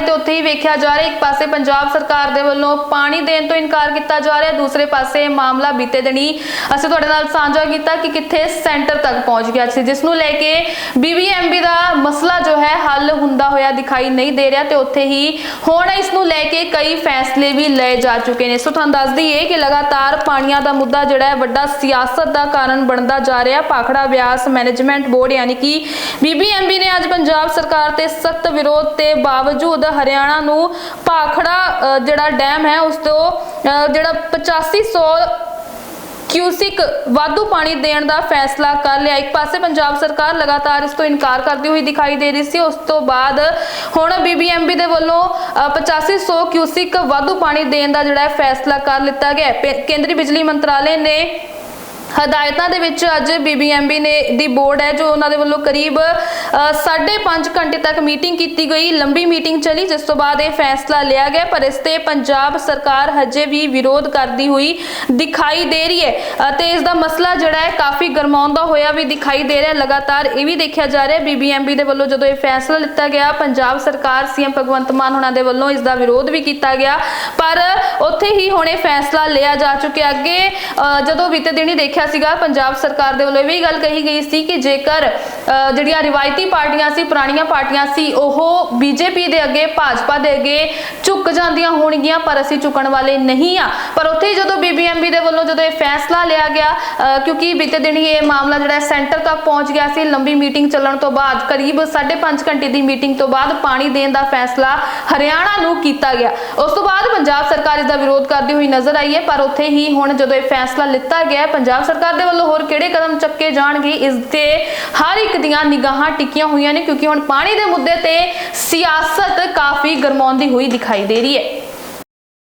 ਤੇ ਉੱਥੇ ਹੀ ਵੇਖਿਆ ਜਾ ਰਿਹਾ ਇੱਕ ਪਾਸੇ ਪੰਜਾਬ ਸਰਕਾਰ ਦੇ ਵੱਲੋਂ ਪਾਣੀ ਦੇਣ ਤੋਂ ਇਨਕਾਰ ਕੀਤਾ ਜਾ ਰਿਹਾ ਦੂਸਰੇ ਪਾਸੇ ਮਾਮਲਾ ਬੀਤੇ ਦਿਨੀ ਅਸੀਂ ਤੁਹਾਡੇ ਨਾਲ ਸਾਂਝਾ ਕੀਤਾ ਕਿ ਕਿੱਥੇ ਸੈਂਟਰ ਤੱਕ ਪਹੁੰਚ ਗਿਆ ਸੀ ਜਿਸ ਨੂੰ ਲੈ ਕੇ ਬੀਬੀਐਮਬੀ ਦਾ ਦਿਖਾਈ ਨਹੀਂ ਦੇ ਰਿਹਾ ਤੇ ਉੱਥੇ ਹੀ ਹੁਣ ਇਸ ਨੂੰ ਲੈ ਕੇ ਕਈ ਫੈਸਲੇ ਵੀ ਲਏ ਜਾ ਚੁੱਕੇ ਨੇ। ਸੋ ਤੁਹਾਨੂੰ ਦੱਸ ਦਈਏ ਕਿ ਲਗਾਤਾਰ ਪਾਣੀਆਂ ਦਾ ਮੁੱਦਾ ਜਿਹੜਾ ਹੈ ਵੱਡਾ ਸਿਆਸਤ ਦਾ ਕਾਰਨ ਬਣਦਾ ਜਾ ਰਿਹਾ। ਭਾਖੜਾ ਵਿਆਸ ਮੈਨੇਜਮੈਂਟ ਬੋਰਡ ਯਾਨੀ ਕਿ ਬੀਬੀਐਮਬੀ ਨੇ ਅੱਜ ਪੰਜਾਬ ਸਰਕਾਰ ਤੇ ਸਖਤ ਵਿਰੋਧ ਤੇ ਬਾਵਜੂਦ ਹਰਿਆਣਾ ਨੂੰ ਭਾਖੜਾ ਜਿਹੜਾ ਡੈਮ ਹੈ ਉਸ ਤੋਂ ਅ, ਜਿਹੜਾ 8500 ਕਿਊਸਿਕ ਵਾਧੂ ਪਾਣੀ ਦੇਣ ਦਾ ਫੈਸਲਾ ਕਰ ਲਿਆ। ਇੱਕ ਪਾਸੇ ਪੰਜਾਬ ਸਰਕਾਰ ਲਗਾਤਾਰ ਇਸ ਤੋਂ ਇਨਕਾਰ ਕਰਦੀ ਹੋਈ ਦਿਖਾਈ ਦੇ ਰਹੀ ਸੀ। ਉਸ ਤੋਂ ਬਾਅਦ ਹੁਣ ਬੀਬੀਐਮਬੀ ਦੇ ਵੱਲੋਂ ਅ, 8500 ਕਿਊਸਿਕ ਵਾਧੂ ਪਾਣੀ ਦੇਣ ਦਾ ਜਿਹੜਾ ਫੈਸਲਾ ਕਰ ਲਿੱਤਾ ਗਿਆ ਕੇਂਦਰੀ ਬਿਜਲੀ ਮੰਤਰਾਲੇ ਨੇ ਹਦਾਇਤਾਂ ਦੇ ਵਿੱਚ ਅੱਜ ਬੀਬੀਐਮਬੀ ਨੇ ਦੀ ਬੋਰਡ ਹੈ ਜੋ ਉਹਨਾਂ ਦੇ ਵੱਲੋਂ ਕਰੀਬ 5.5 ਘੰਟੇ ਤੱਕ ਮੀਟਿੰਗ ਕੀਤੀ ਗਈ। ਲੰਬੀ ਮੀਟਿੰਗ ਚੱਲੀ, ਜਿਸ ਤੋਂ ਬਾਅਦ ਇਹ ਫੈਸਲਾ ਲਿਆ ਗਿਆ, ਪਰ ਇਸ ਤੇ ਪੰਜਾਬ ਸਰਕਾਰ ਹਜੇ ਵੀ ਵਿਰੋਧ ਕਰਦੀ ਹੋਈ ਦਿਖਾਈ ਦੇ ਰਹੀ ਹੈ। ਅਤੇ ਇਸ ਦਾ ਮਸਲਾ ਜਿਹੜਾ ਹੈ, ਕਾਫੀ ਗਰਮਾਉਂਦਾ ਹੋਇਆ ਵੀ ਦਿਖਾਈ ਦੇ ਰਿਹਾ। ਲਗਾਤਾਰ ਇਹ ਵੀ ਦੇਖਿਆ ਜਾ ਰਿਹਾ ਹੈ ਬੀਬੀਐਮਬੀ ਦੇ ਵੱਲੋਂ ਜਦੋਂ ਇਹ ਫੈਸਲਾ ਲਿੱਤਾ ਗਿਆ, ਪੰਜਾਬ ਸਰਕਾਰ, ਸੀਐਮ ਭਗਵੰਤ ਮਾਨ ਉਹਨਾਂ ਦੇ ਵੱਲੋਂ ਇਸ ਦਾ ਵਿਰੋਧ ਵੀ ਕੀਤਾ ਗਿਆ। ਪਰ ਉੱਥੇ ਹੀ ਹੁਣ ਇਹ ਫੈਸਲਾ ਲਿਆ ਜਾ ਚੁੱਕਿਆ। ਅੱਗੇ ਜਦੋਂ ਬੀਤੇ ਦਿਨੀ ਦੇਖਿਆ ਸੀਗਾ ਪੰਜਾਬ ਸਰਕਾਰ ਦੇ ਵੱਲੋਂ ਇਹ ਵੀ ਗੱਲ ਕਹੀ ਗਈ ਸੀ ਕਿ ਜੇਕਰ ਅ, ਜਿਹੜੀਆਂ ਰਿਵਾਇਤੀ ਪਾਰਟੀਆਂ ਸੀ ਪੁਰਾਣੀਆਂ ਪਾਰਟੀਆਂ ਸੀ ਉਹ ਬੀਜੇਪੀ ਦੇ ਅੱਗੇ ਭਾਜਪਾ ਦੇ ਅੱਗੇ ਝੁਕ ਜਾਂਦੀਆਂ ਹੋਣਗੀਆਂ ਪਰ ਅਸੀਂ ਝੁਕਣ ਵਾਲੇ ਨਹੀਂ ਆ। ਪਰ ਉੱਥੇ ਹੀ ਜਦੋਂ ਬੀਬੀਐਮਬੀ ਦੇ ਜਦੋਂ ਇਹ ਫੈਸਲਾ ਲਿਆ ਗਿਆ ਕਿਉਂਕਿ ਬੀਤੇ ਦਿਨ ਹੀ ਇਹ ਮਾਮਲਾ ਜਿਹੜਾ ਸੈਂਟਰ ਤੱਕ ਪਹੁੰਚ ਗਿਆ ਸੀ। ਲੰਬੀ ਮੀਟਿੰਗ ਚੱਲਣ ਤੋਂ ਬਾਅਦ ਕਰੀਬ 5.5 ਘੰਟੇ ਦੀ ਮੀਟਿੰਗ ਤੋਂ ਬਾਅਦ ਪਾਣੀ ਦੇਣ ਦਾ ਫੈਸਲਾ ਹਰਿਆਣਾ ਨੂੰ ਕੀਤਾ ਗਿਆ। ਉਸ ਤੋਂ ਬਾਅਦ ਪੰਜਾਬ ਸਰਕਾਰ ਇਸ ਦਾ ਵਿਰੋਧ ਕਰਦੀ ਹੋਈ ਨਜ਼ਰ ਆਈ ਹੈ, ਪਰ ਉੱਥੇ ਹੀ ਹੁਣ ਜਦੋਂ ਇਹ ਫੈਸਲਾ ਲਿੱਤਾ ਗਿਆ ਪੰਜਾਬ ਸਰਕਾਰ ਦੇ ਵੱਲੋਂ ਹੋਰ ਕਿਹੜੇ ਕਦਮ ਚੱਕੇ ਜਾਣਗੇ? ਇਸ ਤੇ ਹਰ ਇੱਕ ਦੀਆਂ ਨਿਗਾਹਾਂ ਟਿਕੀਆਂ ਹੋਈਆਂ ਨੇ, ਕਿਉਂਕਿ ਹੁਣ ਪਾਣੀ ਦੇ ਮੁੱਦੇ ਤੇ ਸਿਆਸਤ ਕਾਫੀ ਗਰਮਾਉਂਦੀ ਹੋਈ ਦਿਖਾਈ ਦੇ ਰਹੀ ਹੈ।